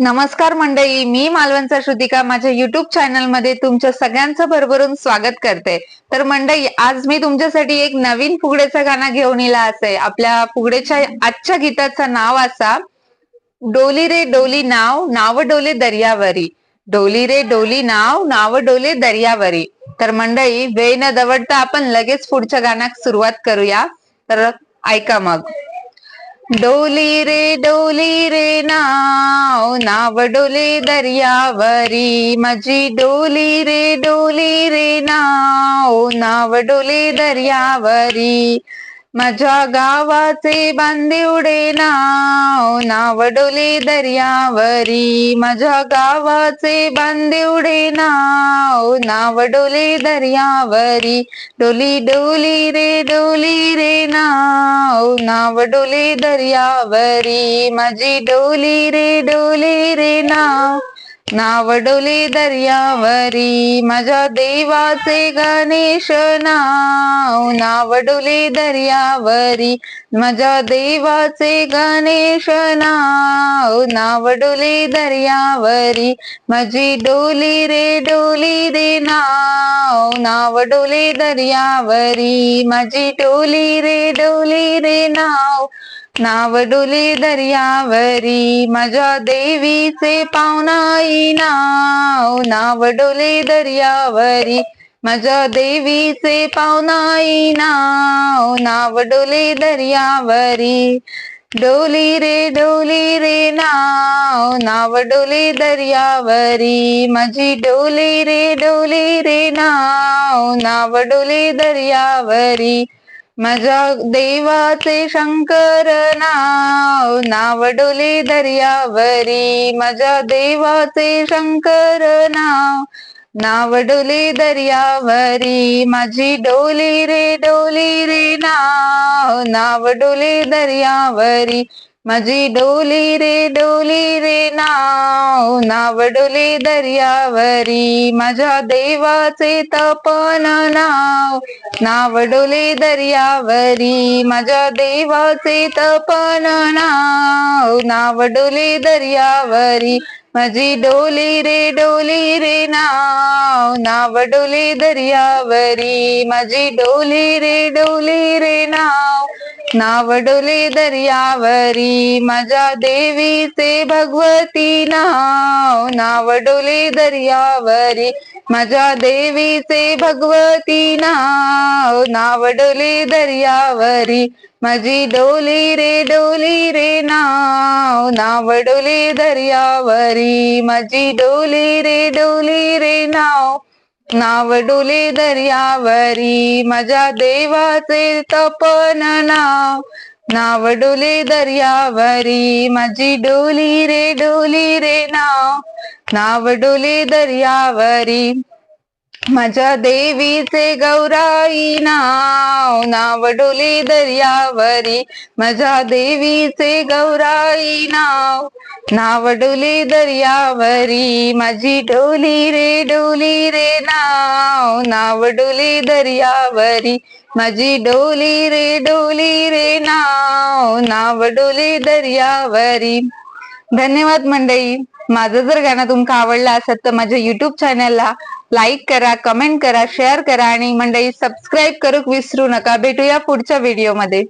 नमस्कार मंडळी मी मालवणचा श्रुतिका. माझ्या युट्यूब चॅनलमध्ये तुमच्या सगळ्यांचं भरभरून स्वागत करते. तर मंडळी आज मी तुमच्यासाठी एक नवीन फुगड्याचा गाणं घेऊन येला असे आपल्या फुगड्याच्या आजच्या गीताचं नाव असा डोली रे डोली नाव नाव डोले दर्यावरी. डोली रे डोली नाव नाव डोले दर्यावरी. तर मंडळी वेळ न दवडता आपण लगेच पुढच्या गाण्यात सुरुवात करूया. तर ऐका मग. डोली रे डोली रे नाव नाव डोले दर्यावरी. माझी डोली रे डोली रे नाव नाव डोले दर्यावरी. माझ्या गावाचे बांदिवडे नाव नावडोले दर्यावरी. माझ्या गावाचे बांदिवडे नाव नावडोले दर्यावरी. डोली डोली रे डोली रे नाव नावडोले दर्यावरी. माझी डोली रे डोली रे नाव. नावडोली दर्यावरी माझ्या देवाचे गणेश नाव. नावडोली दर्यावरी माझ्या देवाचे गणेश नाव. नावडोली दर्यावरी माझी डोली रे डोली रे नाव. नावडोली दर्यावरी माझी डोली रे डोली रे नाव. नाव डोले दर्यावरी माझ्या देवीचे पावनाई नाव. नाव डोले दर्यावरी माझ्या देवीचे पावनाई नाव. नाव डोले दर्यावरी डोली रे डोली रे नाव. नाव डोले दर्यावरी माझी डोली रे डोली रे नाव. नाव डोले दर्यावरी माझ्या देवाचे शंकर नाव नाव डोले दर्यावरी. माझ्या देवाचे शंकर नाव नाव डोले दर्यावरी. माझी डोली रे डोली रे नाव नाव डोले दर्यावरी. माझी डोली रे डोली रे नाव नाव डोले दर्यावरी. माझ्या देवाचे तपन नाव नाव डोले दर्यावरी. माझ्या देवाचे तपन नाव नाव डोले दर्यावरी. माझी डोली रे डोली रे नाव नाव डोले दर्यावरी. माझी डोली रे डोली रे नाव नाव डोले दर्यावरी माझ्या देवीचे भगवती नाव. नाव डोले दर्यावरी माझ्या देवीचे भगवती नाव. नावडोले दर्यावरी माझी डोली रे डोली रे नाव. नावडोले दर्यावरी माझी डोली रे डोली रे नाव. नाव डोले दर्यावरी माझ्या देवाचे तपन नाव. नाव डोले दर्यावरी माझी डोली रे डोली रे नाव. नाव डोले दर्यावरी माझ्या देवीचे गौराई नाव. नाव डोले दर्यावरी माझ्या देवीचे गौराई नाव. नाव डोले दर्यावरी माझी डोली रे डोली रे नाव नाव डोली दर्यावरी. माझी डोली रे डोली रे नाव नाव डोली दर्यावरी. धन्यवाद मंडळी. माझं जर गाणं तुमका आवडलं असेल तर माझ्या युट्यूब चॅनलला लाईक करा कमेंट करा शेअर करा आणि मंडळी सबस्क्राईब करूक विसरू नका. भेटूया पुढच्या व्हिडिओमध्ये